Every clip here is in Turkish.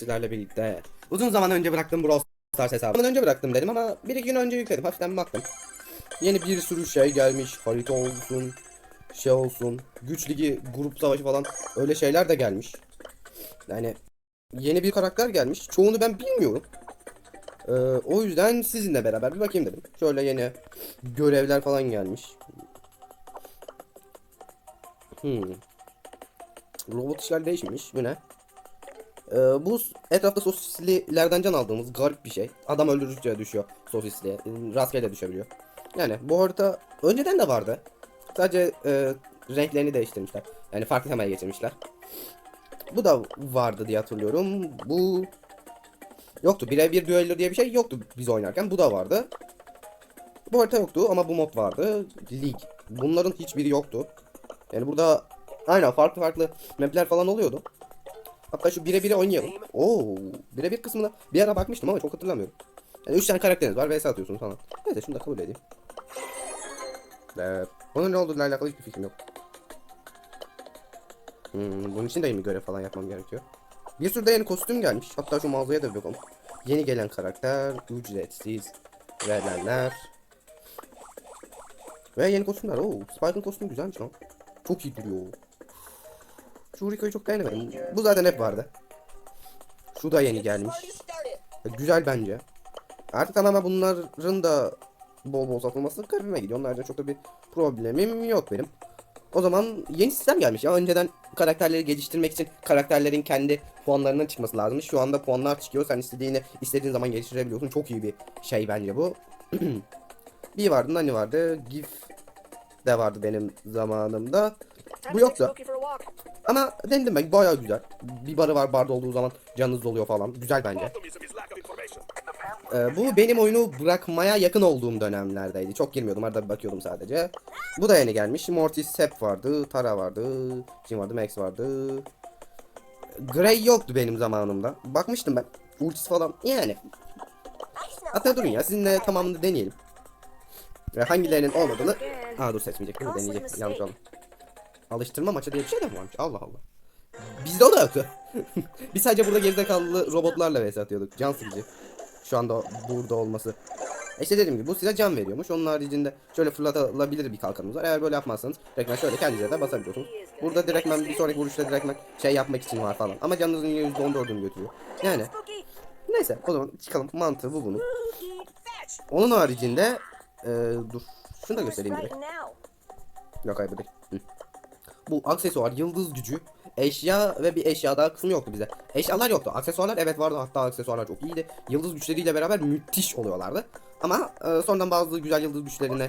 sizlerle birlikte uzun zaman önce bıraktım Brawl Stars hesabını önce bıraktım dedim ama bir iki gün önce yükledim hafiften baktım. Yeni bir sürü şey gelmiş harita olsun şey olsun güç ligi grup savaşı falan öyle şeyler de gelmiş. Yani yeni bir karakter gelmiş çoğunu ben bilmiyorum. Ee, o yüzden sizinle beraber bir bakayım dedim. Şöyle yeni görevler falan gelmiş. Hmm. Robot işler değişmiş. Bu ne? Ee, bu etrafta sosislilerden can aldığımız garip bir şey. Adam öldürdükçe düşüyor sosisliye. Rastgele düşebiliyor. Yani bu harita önceden de vardı. Sadece e, renklerini değiştirmişler. Yani farklı temaya getirmişler. Bu da vardı diye hatırlıyorum. Bu yoktu. Birebir düello diye bir şey yoktu biz oynarken. Bu da vardı. Bu harita yoktu ama bu mod vardı. Lig. Bunların hiçbiri yoktu. Yani burada aynen farklı farklı mapler falan oluyordu. Hatta şu bire bire oynayalım. Oo, bire bir kısmına bir ara bakmıştım ama çok hatırlamıyorum. Yani 3 tane karakteriniz var vs atıyorsunuz falan. Neyse şunu da kabul edeyim. Evet. Onun ne olduğuyla alakalı hiçbir fikrim yok. Hmm, bunun için de mi görev falan yapmam gerekiyor? Bir sürü de yeni kostüm gelmiş. Hatta şu mağazaya da bir bakalım. Yeni gelen karakter, ücretsiz verilenler. Ve yeni kostümler. Oo, Spike'ın kostümü güzelmiş lan. Çok iyi duruyor. Şu Rico'yu çok beğenemedim. Bu zaten hep vardı. Şu da yeni gelmiş. Güzel bence. Artık ama bunların da bol bol satılması garibime gidiyor. Onlarca çok da bir problemim yok benim. O zaman yeni sistem gelmiş ya. Önceden karakterleri geliştirmek için karakterlerin kendi puanlarının çıkması lazım. Şu anda puanlar çıkıyor. Sen istediğini istediğin zaman geliştirebiliyorsun. Çok iyi bir şey bence bu. bir vardı, Nani vardı. Gif de vardı benim zamanımda. Bu yoktu. Ama denedim ben bayağı güzel. Bir barı var barda olduğu zaman canınız doluyor falan. Güzel bence. Ee, bu benim oyunu bırakmaya yakın olduğum dönemlerdeydi. Çok girmiyordum arada bir bakıyordum sadece. Bu da yeni gelmiş. Mortis Sep vardı. Tara vardı. Kim vardı? Max vardı. Grey yoktu benim zamanımda. Bakmıştım ben. Ultisi falan. Yani. Hatta durun ya sizinle tamamını deneyelim. Ve hangilerinin olmadığını... Aa dur seçmeyecektim. Deneyecektim. Yanlış oldu. Alıştırma maçı diye bir şey de mi varmış? Allah Allah. Bizde o da yoktu. Biz sadece burada gerizekalı robotlarla vs atıyorduk. Can sıkıcı. Şu anda burada olması. İşte dediğim gibi bu size can veriyormuş. Onun haricinde şöyle fırlatılabilir bir kalkanımız var. Eğer böyle yapmazsanız direktmen şöyle kendinize de basabiliyorsunuz. Burada direktmen bir sonraki vuruşta direktmen şey yapmak için var falan. Ama canınızın %14'ünü götürüyor. Yani neyse o zaman çıkalım. Mantığı bu bunun. Onun haricinde e, dur. Şunu da göstereyim direkt. Yok hayır bu değil. Bu aksesuar, yıldız gücü, eşya ve bir eşya daha kısmı yoktu bize. Eşyalar yoktu. Aksesuarlar evet vardı. Hatta aksesuarlar çok iyiydi. Yıldız güçleriyle beraber müthiş oluyorlardı. Ama e, sonradan bazı güzel yıldız güçlerini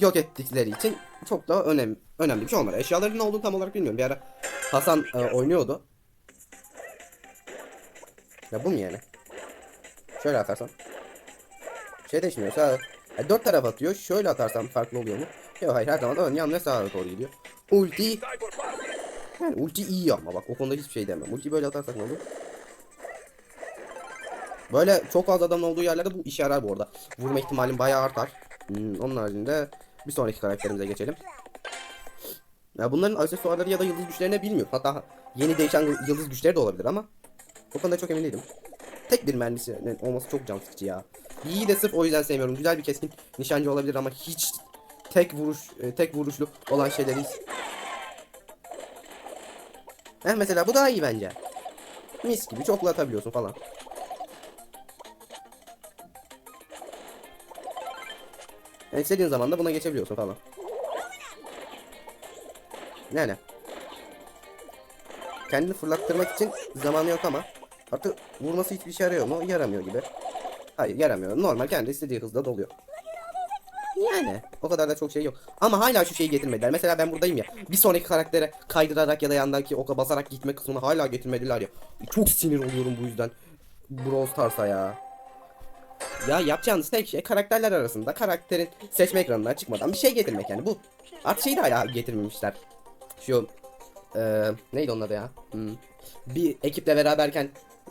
yok ettikleri için çok da önemli önemli bir şey olmadı. Eşyaların ne olduğunu tam olarak bilmiyorum. Bir ara Hasan e, oynuyordu. Ya bu mu yani? Şöyle atarsam. Şey değişmiyor. Sağ, e, dört taraf atıyor. Şöyle atarsam farklı oluyor mu? Yok hayır her zaman ön yan ve sağa doğru gidiyor. Ulti yani ulti iyi ama bak o konuda hiçbir şey demem. Ulti böyle atarsak ne olur? Böyle çok fazla adamın olduğu yerlerde bu işe yarar bu arada. Vurma ihtimalim bayağı artar. Hmm, onun haricinde bir sonraki karakterimize geçelim. Ya bunların aksesuarları ya da yıldız güçlerini bilmiyorum. Hatta yeni değişen yıldız güçleri de olabilir ama o konuda çok emin değilim. Tek bir mermisi olması çok can sıkıcı ya. İyi de sırf o yüzden sevmiyorum. Güzel bir keskin nişancı olabilir ama hiç tek vuruş e, tek vuruşlu olan şeyleri hiç Heh mesela bu daha iyi bence. Mis gibi çokla atabiliyorsun falan. Yani istediğin zaman da buna geçebiliyorsun falan. Yani. Kendini fırlattırmak için zamanı yok ama artık vurması hiçbir işe yarıyor mu? Yaramıyor gibi. Hayır yaramıyor. Normal kendi istediği hızda doluyor. Yani o kadar da çok şey yok. Ama hala şu şeyi getirmediler. Mesela ben buradayım ya. Bir sonraki karaktere kaydırarak ya da yandaki oka basarak gitme kısmını hala getirmediler ya. Çok sinir oluyorum bu yüzden. Brawl Stars'a ya. Ya yapacağınız tek şey karakterler arasında karakterin seçme ekranından çıkmadan bir şey getirmek yani bu. Artık şeyi de hala getirmemişler. Şu eee neydi onun adı ya? Hmm. Bir ekiple beraberken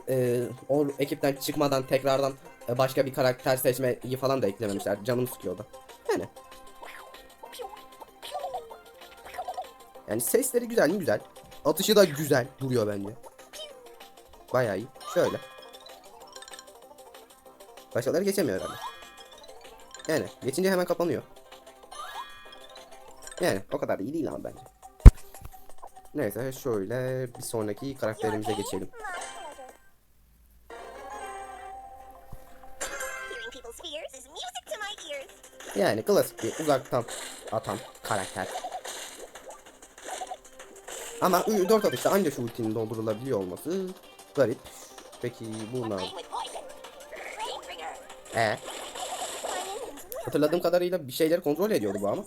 eee o ekipten çıkmadan tekrardan e, başka bir karakter seçmeyi falan da eklememişler. Canım sıkıyordu. Yani. Yani sesleri güzel mi güzel. Atışı da güzel duruyor bence. Bayağı iyi. Şöyle. Başkaları geçemiyor herhalde. Yani geçince hemen kapanıyor. Yani o kadar da iyi değil ama bence. Neyse şöyle bir sonraki karakterimize geçelim. Yani klasik bir uzaktan atan karakter. Ama 4 atışta anca şu ultinin doldurulabiliyor olması garip. Peki bu ne? E will hatırladığım kadarıyla bir şeyleri kontrol ediyordu bu ama.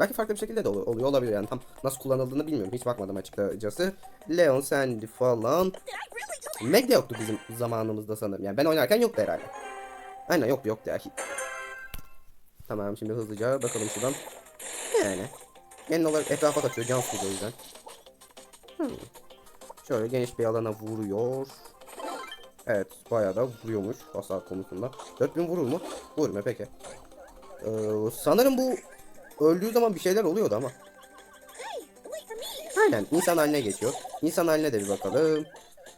Belki farklı bir şekilde de ol- oluyor olabilir yani tam nasıl kullanıldığını bilmiyorum. Hiç bakmadım açıkçası. Leon, Sandy falan. Meg de yoktu bizim zamanımızda sanırım. Yani ben oynarken yoktu herhalde. Aynen yoktu yoktu ya. Tamam şimdi hızlıca bakalım şuradan. Yani. Genel olarak etrafa kaçıyor. Can o yüzden. Hmm. Şöyle geniş bir alana vuruyor. Evet bayağı da vuruyormuş hasar konusunda. 4000 vurur mu? Vurmuyor peki. Ee, sanırım bu öldüğü zaman bir şeyler oluyordu ama. Aynen insan haline geçiyor. İnsan haline de bir bakalım.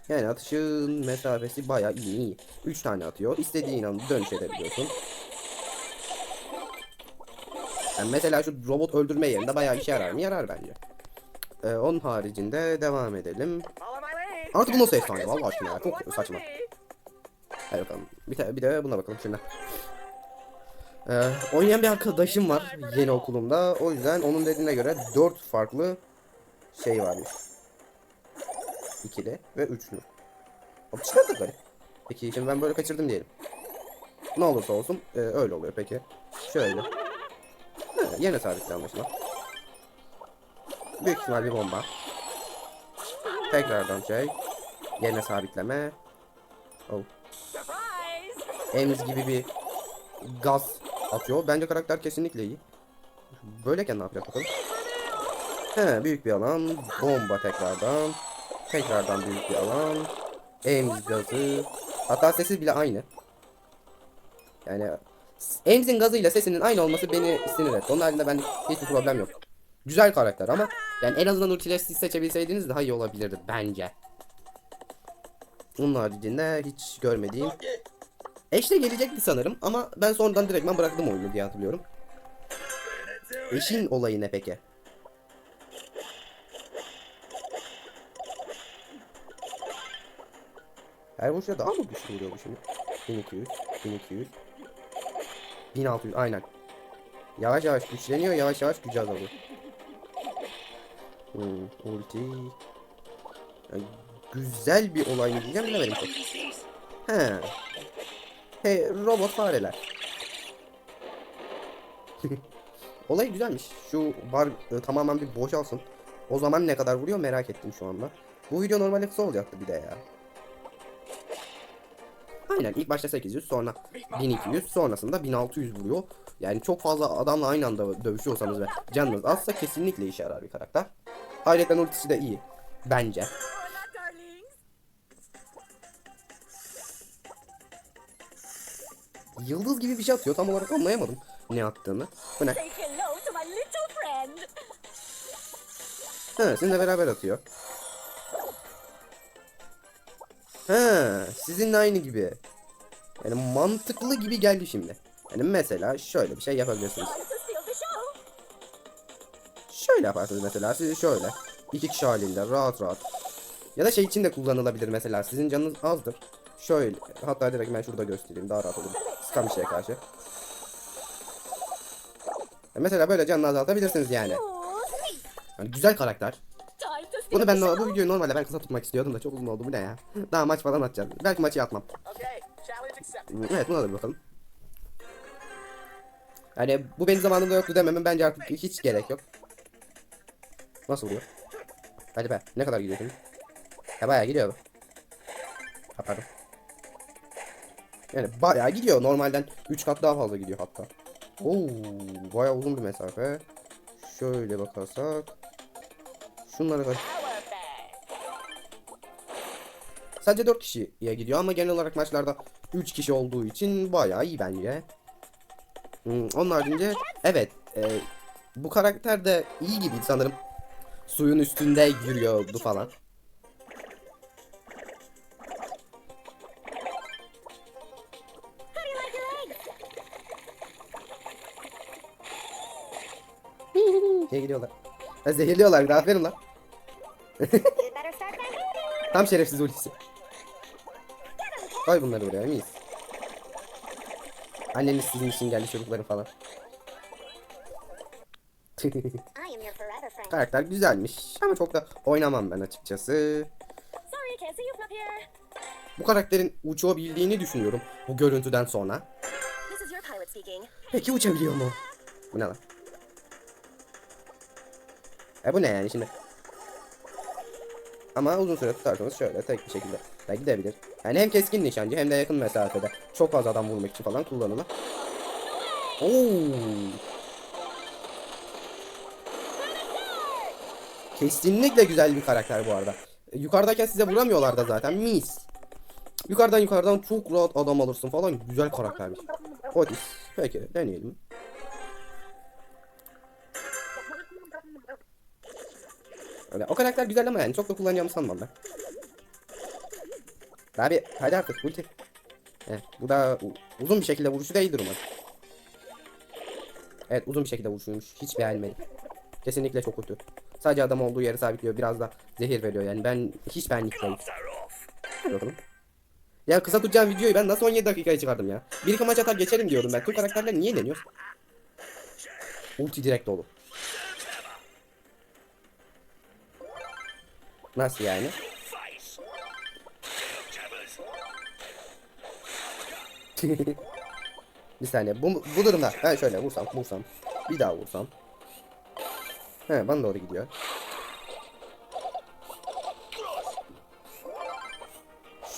Yani atışın mesafesi bayağı iyi iyi. 3 tane atıyor. İstediğin an dönüş edebiliyorsun. Yani mesela şu robot öldürme yerinde bayağı işe yarar mı? Yarar bence. Ee, onun haricinde devam edelim. Artık bu nasıl efsane? Vallahi aşkına ya. Çok saçma. Hadi bakalım. Bir, de, bir de buna bakalım şimdi. Ee, oynayan bir arkadaşım var yeni okulumda. O yüzden onun dediğine göre 4 farklı şey varmış. İkili ve üçlü. O çıkar da garip. Peki şimdi ben böyle kaçırdım diyelim. Ne olursa olsun e, öyle oluyor peki. Şöyle. Yine sabitli anlaşılan. Büyük ihtimal bir bomba. Tekrardan şey. Yerine sabitleme. Oh. Ems gibi bir gaz atıyor. Bence karakter kesinlikle iyi. Böyleyken ne yapacak bakalım. He büyük bir alan. Bomba tekrardan. Tekrardan büyük bir alan. Ems gazı. Hatta sesi bile aynı. Yani Ems'in gazıyla sesinin aynı olması beni sinir etti. Onun haricinde bende hiçbir problem yok. Güzel karakter ama yani en azından ultileri siz seçebilseydiniz daha iyi olabilirdi bence. Onun haricinde hiç görmediğim Eşle gelecekti sanırım ama ben sonradan direktman bıraktım oyunu diye hatırlıyorum. Eşin olayı ne peki? Her vuruşta daha mı güçlü bu şimdi? 1200, 1200, 1600 aynen. Yavaş yavaş güçleniyor, yavaş yavaş gücü azalıyor. Hmm, ulti. Ya, güzel bir olay mı diyeceğim bilemedim çok. He. He, robot fareler. Olay güzelmiş. Şu bar e, tamamen bir boşalsın. O zaman ne kadar vuruyor merak ettim şu anda. Bu video normalde kısa olacaktı bir de ya. Aynen ilk başta 800 sonra 1200 sonrasında 1600 vuruyor. Yani çok fazla adamla aynı anda dövüşüyorsanız ve canınız azsa kesinlikle işe yarar bir karakter. Ayrıca ultisi de iyi. Bence. Yıldız gibi bir şey atıyor tam olarak anlayamadım ne attığını. Bu ne? Ha, sizinle beraber atıyor. Ha, sizinle aynı gibi. Yani mantıklı gibi geldi şimdi. Yani mesela şöyle bir şey yapabilirsiniz. Şöyle yaparsınız mesela sizi şöyle. iki kişi halinde rahat rahat. Ya da şey için de kullanılabilir mesela sizin canınız azdır. Şöyle hatta direkt ben şurada göstereyim daha rahat olur. Sıkan bir şeye karşı. Mesela böyle canını azaltabilirsiniz yani. Yani güzel karakter. Bunu ben show. bu videoyu normalde ben kısa tutmak istiyordum da çok uzun oldu bu ne ya. Daha maç falan atacağız. Belki maçı atmam. Evet buna da bir bakalım. Yani bu benim zamanımda yoktu dememin bence artık hiç gerek yok. Nasıl vuruyor? Hadi be ne kadar gidiyor şimdi? Ya bayağı gidiyor bu. Ha, pardon. Yani bayağı gidiyor normalden 3 kat daha fazla gidiyor hatta. Oo bayağı uzun bir mesafe. Şöyle bakarsak. Şunlara bak. Sadece 4 kişiye gidiyor ama genel olarak maçlarda 3 kişi olduğu için bayağı iyi bence. Hmm, onun haricinde evet e, bu karakter de iyi gibi sanırım. Suyun üstünde yürüyordu falan. şey gidiyorlar. Ha, zehirliyorlar. Aferin lan. Tam şerefsiz ultisi. Koy bunları buraya miyiz? Anneniz sizin için geldi çocukların falan. Karakter güzelmiş ama çok da oynamam ben açıkçası. Bu karakterin uçabildiğini düşünüyorum bu görüntüden sonra. Peki uçabiliyor mu? Bu ne lan? E bu ne yani şimdi? Ama uzun süre tutarsanız şöyle tek bir şekilde de gidebilir. Yani hem keskin nişancı hem de yakın mesafede çok fazla adam vurmak için falan kullanılır. Oo. Kesinlikle güzel bir karakter bu arada. Yukarıdayken size vuramıyorlar da zaten mis. Yukarıdan yukarıdan çok rahat adam alırsın falan güzel karaktermiş. Otis. Peki deneyelim. Öyle o karakter güzel ama yani çok da kullanacağımı sanmam ben. Abi hadi artık ulti. Heh, bu da uzun bir şekilde vuruşu değildir umarım. Evet uzun bir şekilde vuruşuymuş. Hiç beğenmedim. Kesinlikle çok kötü. Sadece adam olduğu yeri sabitliyor. Biraz da zehir veriyor yani. Ben hiç benlik değil. Ya kısa tutacağım videoyu ben nasıl 17 dakikaya çıkardım ya. Bir iki maç atar geçerim diyorum ben. Tüm karakterler niye deniyor? Ulti direkt dolu. Nasıl yani? bir saniye bu, bu durumda ben şöyle vursam vursam bir daha vursam. He bana doğru gidiyor.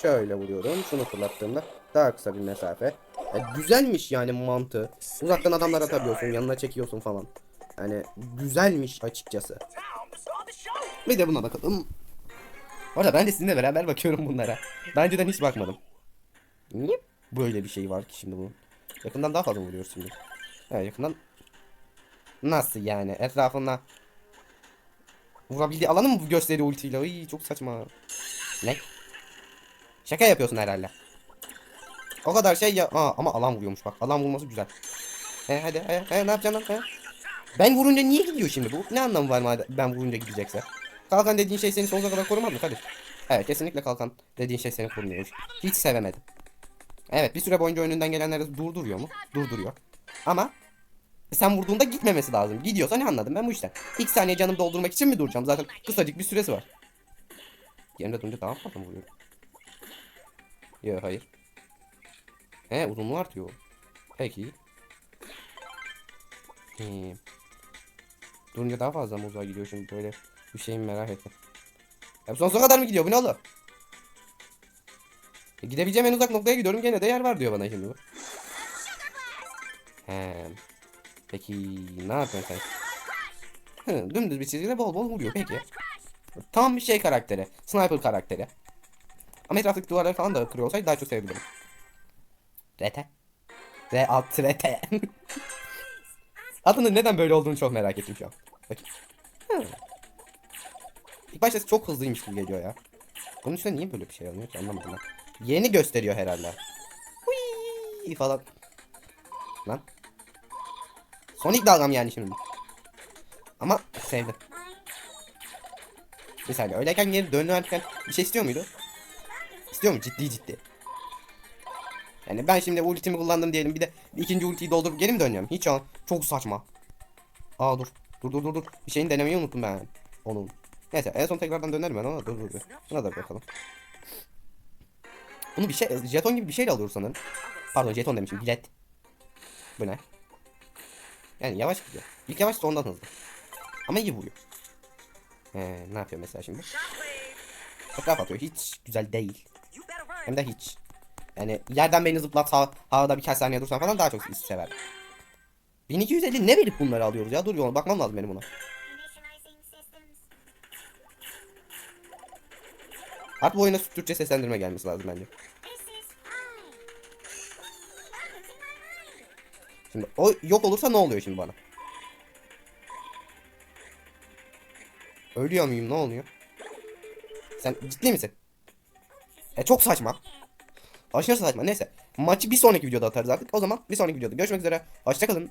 Şöyle vuruyorum şunu fırlattığımda daha kısa bir mesafe. Ya Güzelmiş yani mantığı. Uzaktan adamlar atabiliyorsun yanına çekiyorsun falan. Yani güzelmiş açıkçası. Bir de buna bakalım. Orada ben de sizinle beraber bakıyorum bunlara. Daha önceden hiç bakmadım. Niye böyle bir şey var ki şimdi bunun? Yakından daha fazla vuruyoruz şimdi. Evet yakından. Nasıl yani? Etrafına vurabildiği alanı mı gösteriyor ultiyle? Ay çok saçma. Ne? Şaka yapıyorsun herhalde. O kadar şey ya. Aa, ama alan vuruyormuş bak. Alan vurması güzel. He hadi he, he, ne yapacaksın lan? He? Ben vurunca niye gidiyor şimdi bu? Ne anlamı var madem ben vurunca gidecekse? Kalkan dediğin şey seni sonsuza kadar korumaz mı kardeş? Evet kesinlikle kalkan dediğin şey seni korumuyormuş. Hiç sevemedim. Evet bir süre boyunca önünden gelenleri durduruyor mu? Durduruyor. Ama sen vurduğunda gitmemesi lazım. Gidiyorsa ne anladım ben bu işten. İlk saniye canım doldurmak için mi duracağım? Zaten kısacık bir süresi var. Yerimde durunca daha fazla mı vuruyorum? Yok hayır. He uzunluğu artıyor. Peki. Hmm. Durunca daha fazla mı uzağa gidiyor şimdi böyle bir şeyi merak ettim. Ya sonsuza kadar mı gidiyor bu ne oğlum? E, gidebileceğim en uzak noktaya gidiyorum gene de yer var diyor bana şimdi bu. He. Peki ne yapıyorsun sen? Hı, dümdüz bir çizgide bol bol vuruyor peki. Tam bir şey karakteri. Sniper karakteri. Ama etraftaki duvarları falan da kırıyor olsaydı daha çok sevebilirim. Rete. Re alt rete. Adının neden böyle olduğunu çok merak ettim şu an. Bakayım. İlk başta çok hızlıymış gibi geliyor ya. Bunun üstüne niye böyle bir şey alınıyor ki anlamadım ben. Yeni gösteriyor herhalde. Hui falan. Lan. Sonic dalgam yani şimdi. Ama sevdim. Bir saniye öyleyken geri dönerken bir şey istiyor muydu? İstiyor mu ciddi ciddi? Yani ben şimdi ultimi kullandım diyelim bir de ikinci ultiyi doldurup geri mi döneceğim? Hiç o çok saçma. Aa dur. Dur dur dur dur. Bir şeyini denemeyi unuttum ben. Onun. Neyse en son tekrardan dönerim ben ona. Dur dur dur. Buna da bakalım. Bunu bir şey jeton gibi bir şeyle alıyoruz sanırım. Pardon jeton demişim bilet. Bu ne? Yani yavaş gidiyor. İlk yavaş sondan hızlı. Ama iyi vuruyor. Ee, ne yapıyor mesela şimdi? Etraf atıyor. Hiç güzel değil. Hem de hiç. Yani yerden beni zıplat ha havada birkaç saniye dursan falan daha çok sever. 1250 ne verip bunları alıyoruz ya? Dur yola bakmam lazım benim buna. Artık bu oyuna Türkçe seslendirme gelmesi lazım bence. Şimdi o yok olursa ne oluyor şimdi bana? Ölüyor muyum? Ne oluyor? Sen ciddi misin? E çok saçma. Aşırı saçma. Neyse. Maçı bir sonraki videoda atarız artık. O zaman bir sonraki videoda görüşmek üzere. Hoşçakalın.